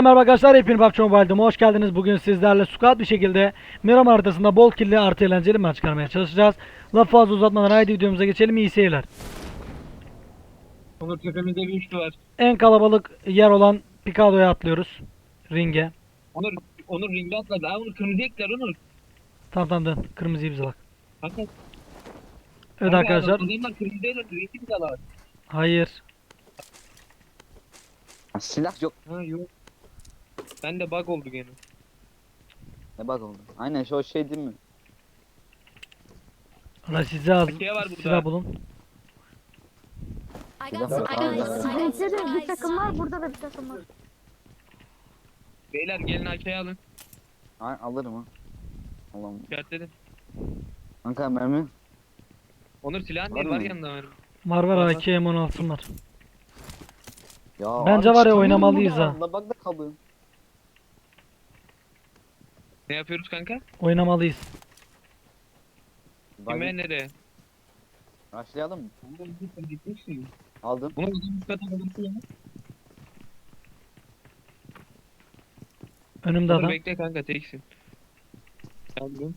Hepinize merhaba arkadaşlar. Hepiniz PUBG Mobile'de hoş geldiniz. Bugün sizlerle squad bir şekilde Miramar haritasında bol killi artı eğlenceli maç çıkarmaya çalışacağız. Laf fazla uzatmadan haydi videomuza geçelim. İyi seyirler. Onur tepemizde bir üçlü var. En kalabalık yer olan Picado'ya atlıyoruz. Ringe. Onur, Onur ringde atladı. Aa Onur kırmızı ekler Onur. Tamam tamam dön. Kırmızıyı bize bak. Hakan. Evet arkadaşlar. Adamlar kırmızı ekler. Hayır. Ha, silah yok. Ha yok. Ben de bug oldu gene. Ne bak oldu. Aynen şu şey değil mi? Ulan size az Türkiye var burada. silah bulun. I Bir got, dakika, I got, I pardon. got Bizde de bir supplies. takım var, burada da bir takım var. Beyler gelin AK'yi alın. Ay, alırım ha. Allah'ım. İşaretledim. Kanka mermi. Onur silahın Var değil var mı? yanında var. Var var Var, var. AK M16'm var. Ya Bence abi var ya, çıkamıyorum oynamalıyız buradan. ha. La bak da kaldım. Ne yapıyoruz kanka? Oynamalıyız. Kime nereye? Başlayalım mı? Aldım. Bunu uzun kadar alırsın ya. Önümde adam. bekle kanka teksin. Aldım.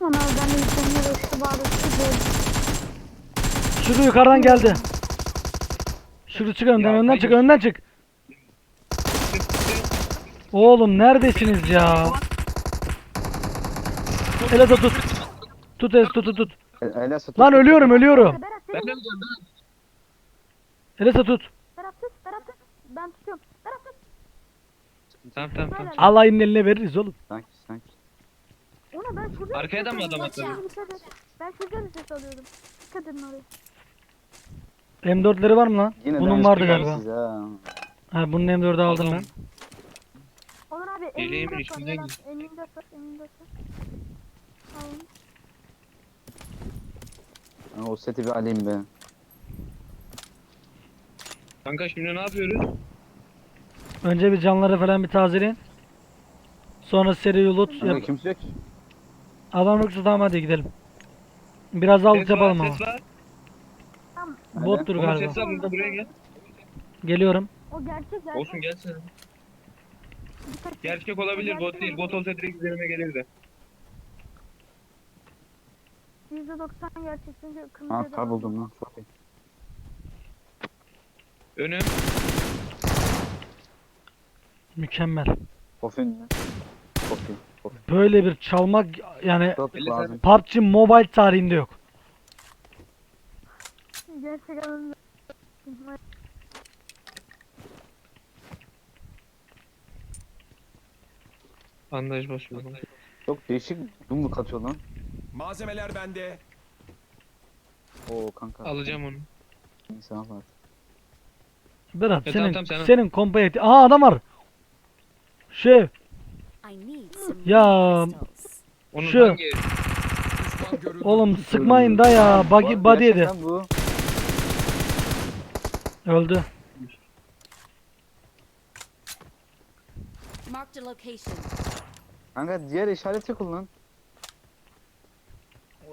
Ona ben yüklenme uçtu bari uçtu Şurada yukarıdan geldi. Şurada çık önden Ya, önden çık hayır. önden çık. Oğlum neredesiniz ya? Ele tut tut. Tut es tut tut tut. El, ele tut. Lan ölüyorum ölüyorum. Berat Ben seni de öleceğim ben. Ele tut. Berat tut, Berat tut. Ben tutuyorum. Berat tut. Tamam tamam tamam. Allah'ın eline veririz oğlum. Sanki sanki. Ona ben şurada Arkaya da mı adam atladı? atladı? Ben şurada bir ses alıyordum. Edin oraya. M4'leri var mı lan? Yine Bunun de vardı galiba. siz ha. Ha bunun M4'ü aldım ben. Onur abi Eleğimin 54 var. içinden Berat 54 var. 54 var. Aynen. Ha, O seti bir alayım be. Kanka şimdi ne yapıyoruz? Önce bir canları falan bir tazeleyin. Sonra seri loot yap. kimse yok ki. Adam yoksa tamam hadi gidelim. Biraz Ses yapalım ama. ses var. Hadi. Bottur Onur galiba. ses var burada buraya gel. Geliyorum. O gerçek gerçek. Olsun gelsene. Dikkat. Gerçek olabilir bot değil. Bot olsa direkt üzerime gelirdi. %90 gerçek çünkü kırmızı Ha kar buldum lan. Çok iyi. Önüm. Mükemmel. Kofin mi? Çok iyi. Kofin. Böyle bir çalmak yani Çok lazım. PUBG Mobile tarihinde yok. Gerçek adam. Bandaj basıyorum. Çok değişik dumluk atıyor lan. Malzemeler bende. Oo kanka. Alacağım onu. İnsan var. Berat E, senin tamam, tamam, sen al. senin kompaya ihti- Aa adam var. Şey Ya. Onun Şu. hangi? Düşman görüldü. oğlum sıkmayın da ya. Buggy Bu- body yedi. gerçekten bu. Öldü. Marked a location. Kanka diğer işareti kullan.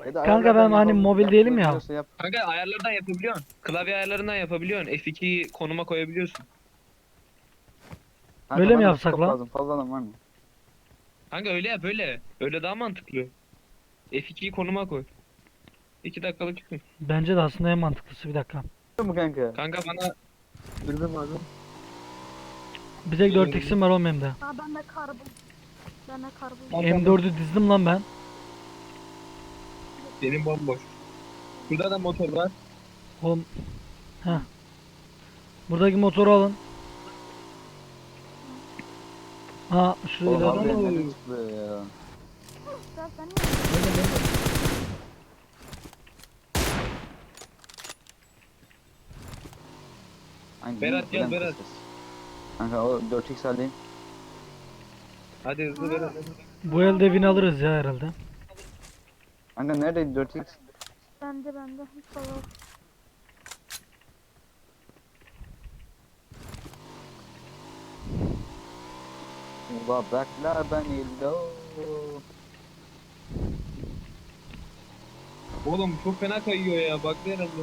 Ya da Kanka ayarlardan ben hani yapalım. mobil değilim ya. Yapabiliyorsa Yap. Kanka ayarlardan yapabiliyorsun. Klavye ayarlarından yapabiliyorsun. F2'yi konuma koyabiliyorsun. Kanka, Öyle mi bana yapsak lan? Lazım. Fazla adam var mı? Kanka öyle yap öyle. Öyle daha mantıklı. F2'yi konuma koy. 2 dakikalık çıkın. Bence de aslında en mantıklısı bir dakika. Mu kanka? Kanka bana Dürbün lazım. Bir tek 4x'im var oğlum de. Aa ben de kar buldum. Ben de kar buldum. M4'ü dizdim lan ben. Benim bomboş. Burada da motor var. Oğlum. Heh. Buradaki motoru alın. Ha şurayı da Oha alın. be nereden çıktı ya? Sen sen niye? Aynı Berat gel, Berat. Kanka o 4x alayım. Hadi hızlı ver. Bu elde win alırız ya herhalde. Kanka neredeydi 4x? Bende bende. Hiç falan. Ula bekler beni lo. Oğlum çok fena kayıyor ya. Baktı herhalde.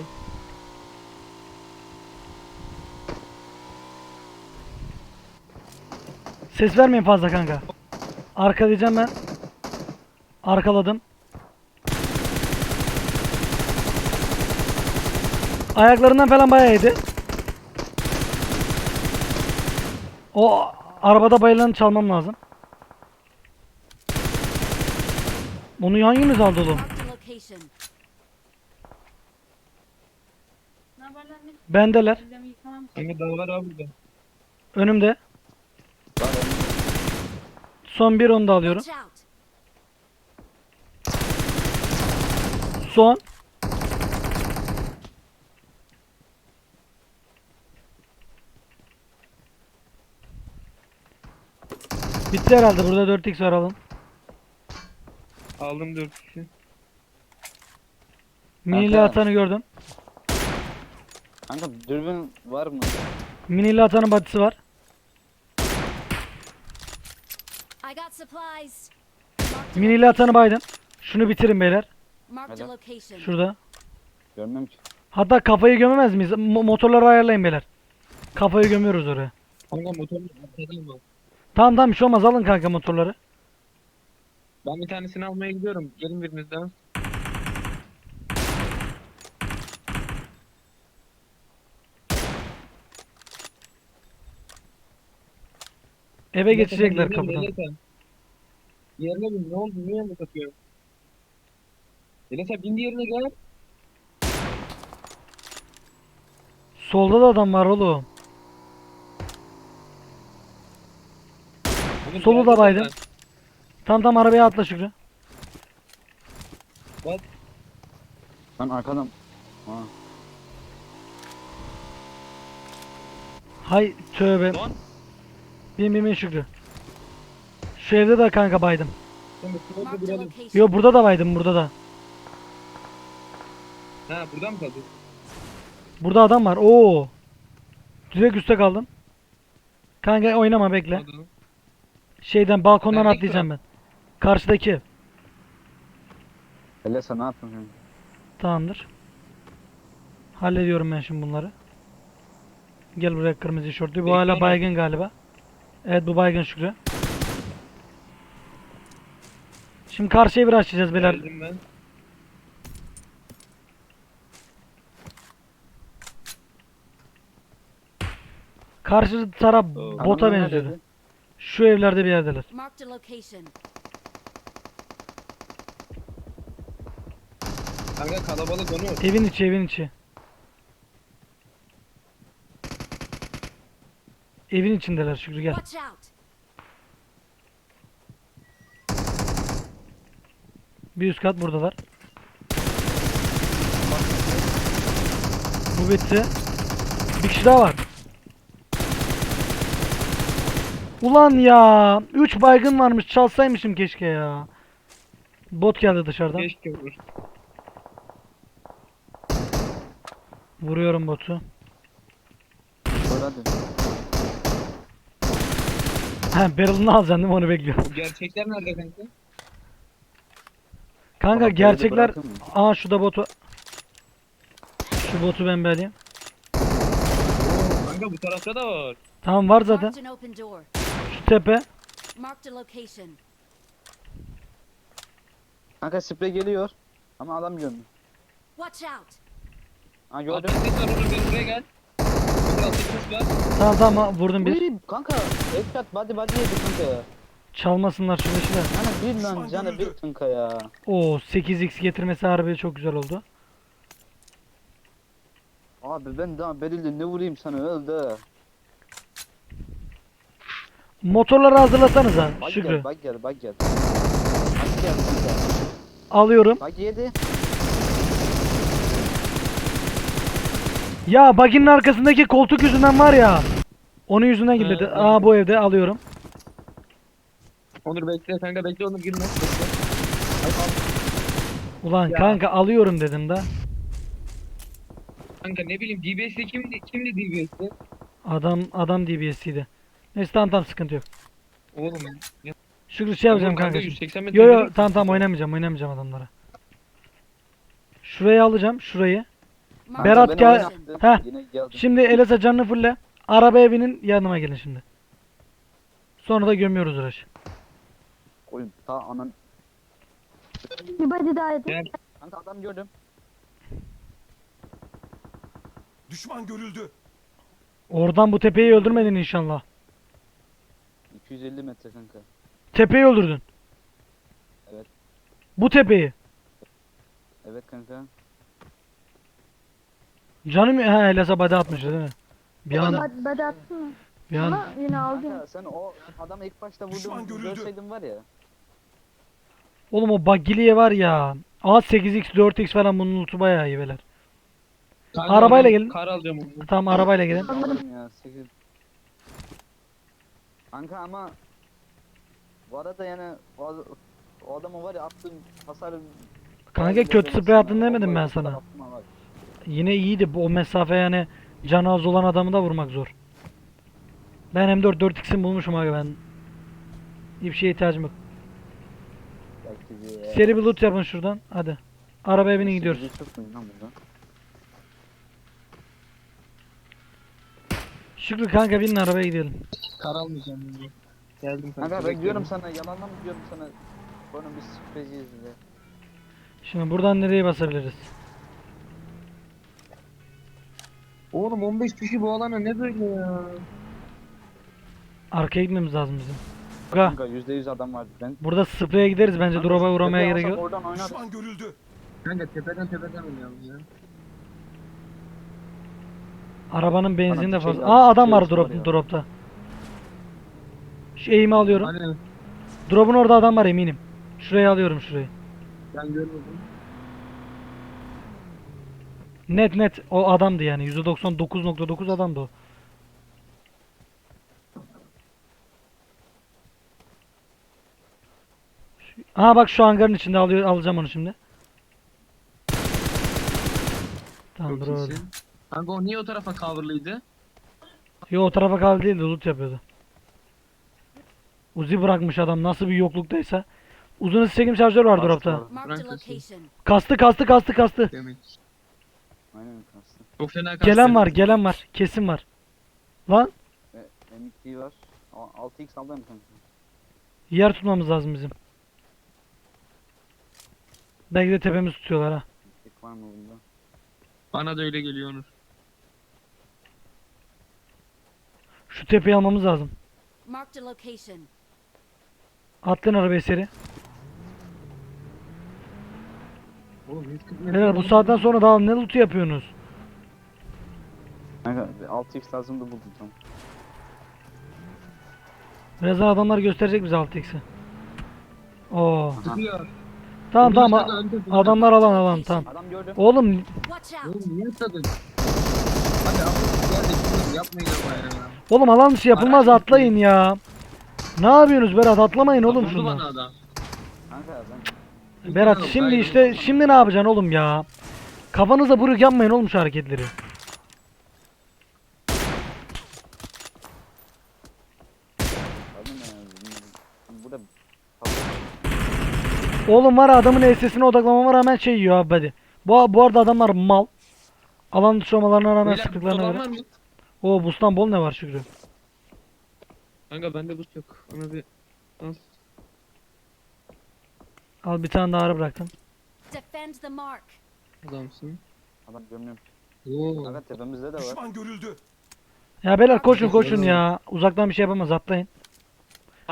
Ses vermeyin fazla kanka. Arkalayacağım ben. Arkaladım. Ayaklarından falan bayağı yedi. O arabada bayılanı çalmam lazım. Bunu hangimiz aldı oğlum? Bendeler. Kanka daha var abi burada. Önümde. Son bir onu da alıyorum. Son. Bitti herhalde. Burada 4x var alın. Aldım 4 kişi. Minili Kanka. atanı gördüm. Kanka dürbün var mı? Minili atanın batisi var. I got supplies. Atanı baydım. Şunu bitirin beyler. marked a Helal. location. Şurada. Görmem ki. Hatta kafayı gömemez miyiz? Mo- motorları ayarlayın beyler. Kafayı gömüyoruz oraya. Kanka motorun arkadan var. Tamam tamam bir şey olmaz alın kanka motorları. Ben bir tanesini almaya gidiyorum. Gelin biriniz Eve geçecekler Yerine kapıdan. Yerine. Yerine bin. Ne oldu? Niye yerine takıyor? Yerine sen bin diğerine gel. Solda da adam var oğlum. Oğlum Solu da zaten. Tam tam arabaya atla Şükrü. Ben arkadan. Ha. Hay tövbe. Lan. Bin bin bin Şükrü. Şu evde de kanka baydım. Marked a location. Yo burada da baydım burada da. Ha burada mı kaldı? Burada adam var. Oo. Direkt üstte kaldım. Kanka oynama bekle. Şeyden balkondan Neredeki atlayacağım ben. Karşıdaki. ev. Hele sen ne yaptın kanka? Tamamdır. Hallediyorum ben şimdi bunları. Gel buraya kırmızı şortlu. Bu hala Bekliyorum. baygın galiba. Evet bu baygın Şükrü. Şimdi karşıya bir açacağız beyler. Geldim ben. Karşı taraf Oo. bota Adamlar benziyordu. neredeydi? Şu evlerde bir yerdeler. Marked a location. Kanka kalabalık onu. Evin içi evin içi. Evin içindeler Şükrü gel. Watch out. Bir üst kat buradalar. Bu bitti. Bir kişi daha var. Ulan ya. 3 baygın varmış. Çalsaymışım keşke ya. Bot geldi dışarıdan. Keşke vur. Vuruyorum botu. Var hadi. He barrel'ını alacaksın değil mi? Onu bekliyorum. Gerçekler nerede kanka? Kanka Arabayı da gerçekler... bırakın mı? Aa şu da botu... Şu botu ben bir alayım. Kanka bu tarafta da var. Tamam var zaten. Marked an open door. Şu tepe. Marked a location. Kanka sprey geliyor. Ama alamıyorum. Watch out. Ha gördüm. Atletik var Onur benim buraya gel. Tamam tamam vurdum bir. Uy, kanka headshot body body yedi kanka. Çalmasınlar şu beşiler. Yani bir lan canı bir kanka ya. Oo 8x getirmesi harbi çok güzel oldu. Abi ben daha belirli ne vurayım sana öldü. Motorları hazırlasanıza Bak Şükrü. gel bak gel bak gel. Bak gel. Alıyorum. Bak yedi. Ya baginin arkasındaki koltuk yüzünden var ya. Onun yüzünden gidildi. evet. Aa bu evde alıyorum. Onur bekle kanka bekle Onur girme. Bekle. Ay, al. Ulan Ya. kanka alıyorum dedim da. Kanka ne bileyim DBS'de kimdi? Kimdi DBS'de? Adam adam DBS'iydi. Neyse tamam tamam sıkıntı yok. Oğlum ya. Şükrü şey yapacağım kanka. şimdi. 180 metre Yo yo yürü. tamam tamam oynamayacağım oynamayacağım adamlara. Şurayı alacağım. Şurayı. Berat gel-. Heh. Şimdi Elasa canını fulle. Arabaya binin yanıma gelin şimdi. Sonra da gömüyoruz uğraş. Oğlum ta anan. Bir body daha edin. Gel. Kanka adam gördüm. Düşman görüldü. Oradan bu tepeyi öldürmedin inşallah. 250 metre kanka. Tepeyi öldürdün. Evet. Bu tepeyi. Evet kanka. Canım ha Elasa body atmış değil mi? Bir an body attın mı? bir an Ama yine aldın. Kanka sen o adamı ilk başta Düşman vurdun görüldü. görseydin var ya. Oğlum o Bagili'ye var ya. A8x 4x falan bunun lootu bayağı iyi beyler. Kanka Arabayla ben gelin. Kar alacağım onu. Tamam arabayla gelin. Ya 8. Kanka ama bu arada yani o, ad- o adamı var ya attığın hasar Kanka kötü sprey attın demedim ben sana. Yine iyiydi bu o mesafe yani canı az olan adamı da vurmak zor. Ben M4 4x'in bulmuşum abi ben. Hiçbir şeye ihtiyacım yok. Seri bir loot yapın şuradan. Hadi. Arabaya binin gidiyoruz. Şükrü kanka binin arabaya gidelim. Kar almayacağım bunu. Geldim Kanka ben bekliyorum. diyorum sana yalandan mı diyorum sana Bunu biz spreyciyiz diye. Şimdi buradan nereye basabiliriz? Oğlum 15 kişi bu alana ne böyle ya? Arkaya gitmemiz lazım bizim. Kanka, Kanka %100 adam vardı ben. burada spreye gideriz bence drop'a uğramaya gerek yok. Oradan oynar. Düşman görüldü. Kanka tepeden tepeden oynayalım ya. Arabanın benzini de bir şey fazla. lazım, Aa adam şey var olsun drop, var ya. dropta. Şu eğimi alıyorum. Hani Drop'un orada adam var eminim. Şurayı alıyorum şurayı. ben görmedim. Net net o adamdı yani. %99.9 adamdı o. Şu- Aha bak şu hangarın içinde alıyor alacağım onu şimdi. Tamam Çok öyle. iyisin. Kanka o niye o tarafa coverlıydı? Yo o tarafa kaldı değil de loot yapıyordu. Uzi bırakmış adam nasıl bir yokluktaysa. Uzun hız çekim şarjör var Bastı dropta. var. Marked a Frankasın. location. Kastı kastı kastı kastı. Demek. Aynen kastı. Çok fena Gelen var gelen var. Kesin var. Lan E, M2 var. A- 6x aldım kanka. yer tutmamız lazım bizim. Belki de tepemiz tutuyorlar ha. Tek var mı bunda? Bana da öyle geliyor Onur. Şu tepeyi almamız lazım. Marked a location. Atlayın arabaya seri. Oğlum 140 metre Beyler bu saatten sonra daha ne loot'u yapıyorsunuz? Kanka 6x lazım da buldum tamam. Birazdan adamlar gösterecek bize 6x'i. Oo. Sıkıyor. Tamam tamam. A-. Adamlar alan alan tamam. Adam gördüm. Oğlum Watch out. Oğlum niye atladın? Hadi abi gel de şunu yapmayın ama ya. oğlum alan dışı yapılmaz atlayın ya. Ne yapıyorsunuz Berat atlamayın oğlum Vurdu şundan. bana adam. Kanka ben Berat şimdi işte şimdi ne yapacaksın oğlum ya? Kafanıza buruk yapmayın oğlum şu hareketleri. Oğlum var adamın SS'ine odaklamama rağmen şey yiyor abi hadi. Bu, bu arada adamlar mal. Alan dışı olmalarına rağmen Beyler, sıktıklarına göre. var? Oo bustan bol ne var Şükrü? Kanka bende boost yok. Ona bir al. Al bir tane daha ara bıraktım. Defend the mark. Adamsın. adam görmüyorum. Oo. Kanka tepemizde de var. Düşman görüldü. Ya beyler koşun koşun ya. Uzaktan bir şey yapamaz atlayın.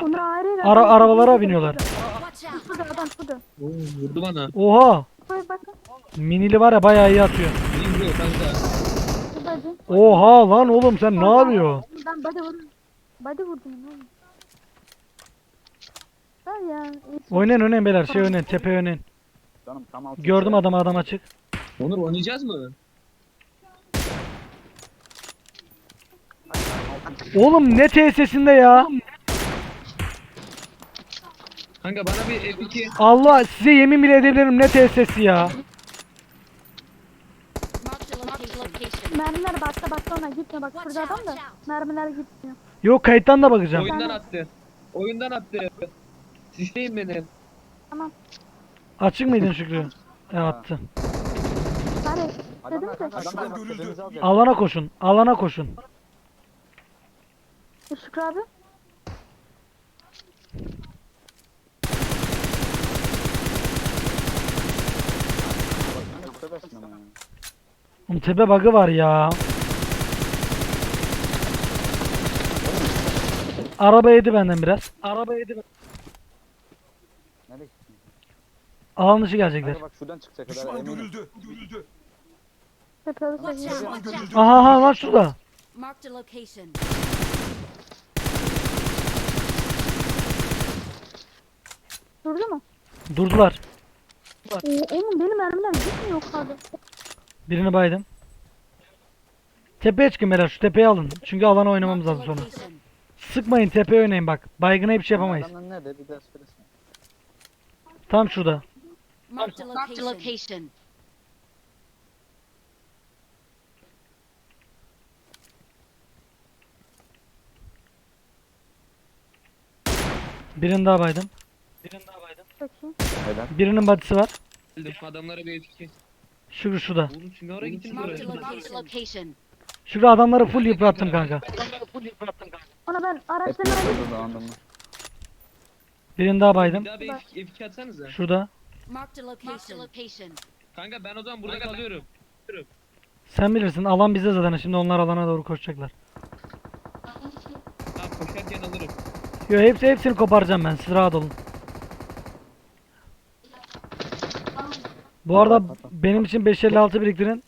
Onur ayrı ayrı. Ara arabalara biniyorlar. Watch out. Şurada adam şurada. Oo, vurdu bana. Oha! Koy bakın. Minili var ya bayağı iyi atıyor. İyi vuruyor kanka. Oha lan oğlum sen ne yapıyorsun? Ben body vurdum. Body vurdum. oğlum. Var ya. Oynayın oynayın beyler şey oynayın tepe oynayın. Canım tam 6x. Gördüm adamı adam açık. Onur oynayacağız mı? Oğlum ne tesisinde ya? Kanka bana bir F2 Allah size yemin bile edebilirim ne tesisi ya. Mermiler bakta bakta ona gitmiyor. Bak şurada adam da. Mermiler gitmiyor. Yok kayıttan da bakacağım. oyundan attı. Oyundan attı. Sisleyin beni. Açık mıydın Şükrü? E attı. Görüldü. tepemizi alacak. Alana koşun. Alana koşun. E, Şükrü abi. Ya. Oğlum tepe bug'ı var ya. Araba yedi benden biraz. Araba yedi. ben- Nereye gittin? Alan dışı gelecekler. Kanka bak şuradan çıkacak kadar Düşman eminim. görüldü. Görüldü. Watch out! Watch out! Aha aha lan şurada. Marked a location. Durdu mu? Durdular. Oo, oğlum benim mermiler gitmiyor kadar. Birini baydım. Tepeye çıkın beyler şu tepeyi alın. Çünkü alana oynamamız lazım sonra. location. Sıkmayın tepeye oynayın bak. Baygına hiçbir şey yapamayız. Adamlar nerede bir daha söylesin. Tam şurada. Marked a location. Birini daha baydım. Çok iyi. Helal. Birinin badisi var. Geldim. Adamlara bir F2. Şükrü şurada. Oğlum şimdi oraya gittin buraya. Şükrü adamları full yıprattım kanka. Ona ben Hep araçlarını alayım. yapıldı adamlar. Birini daha baydım. Bir daha bir F2, F2 atsanıza. Şurada. Marked a location. Kanka ben o zaman burada kalıyorum. Sen bilirsin alan bizde zaten. Şimdi onlar alana doğru koşacaklar. Tamam koşarken alırım. Yo hepsi hepsini koparacağım ben. Siz rahat olun. Bu arada benim için 556 biriktirin.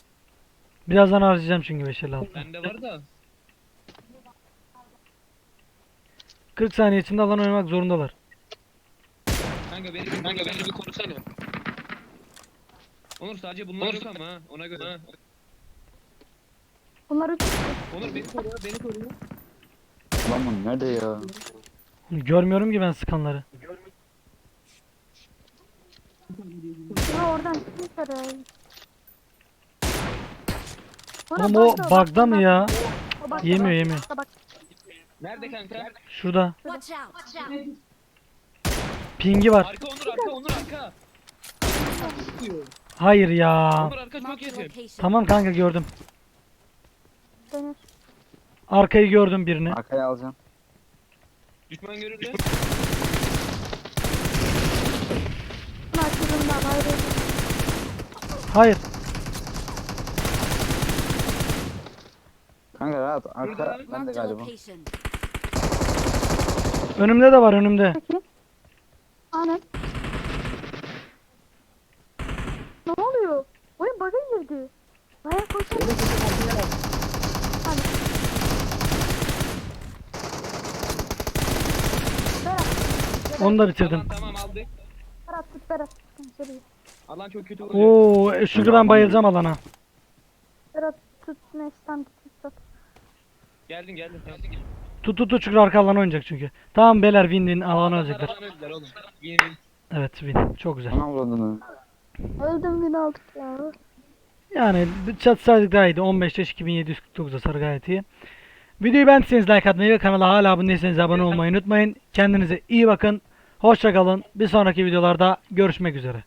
Birazdan harcayacağım çünkü 556. Bende var da. 40 saniye içinde alan oynamak zorundalar. Kanka beni, kanka beni bir korusana. Onur sadece bunlar yok ama ha. Ona göre. Ha. Bunlar üç. Onur beni koru, beni koru. Lan bu nerede ya? Görmüyorum ki ben sıkanları. Ya oradan çıkmışlar Oğlum o bug'da, mı ya? Yemiyor, yemiyor. Nerede kanka? Şurada. Watch out! Pingi var. Arka Onur arka Onur arka. Hayır ya. Onur arka çok Marked a yakın. location. Tamam kanka gördüm. Arkayı gördüm birini. Arkaya alacağım. Düşman ayrı. Hayır. Kanka rahat. Arka Burada. Marked a galiba. location. Önümde de var önümde. Peki. Aynen. Ne oluyor? Oyun bug'a girdi. Bayağı koşuyor. Hadi. Berat. Onu da bitirdim. Tamam tamam aldık. Berat tut Berat. Seri. Alan çok kötü vuruyor. Oo, e, Şükrü ben bayılacağım alana. Berat tut. Neyse tamam tut tut. Geldin geldin. Tamam. Tut tut tut Şükrü arka alana oynayacak çünkü. Tamam beyler win win alan. Yeni Evet win. Çok güzel. Ana vurdun. Öldüm bin aldık ya. Yani çatsaydık daha iyiydi. 15 yaş 2749'a sarı gayet iyi. Videoyu beğendiyseniz like atmayı ve kanala hala abone değilseniz abone olmayı unutmayın. Kendinize iyi bakın. Hoşça kalın. Bir sonraki videolarda görüşmek üzere.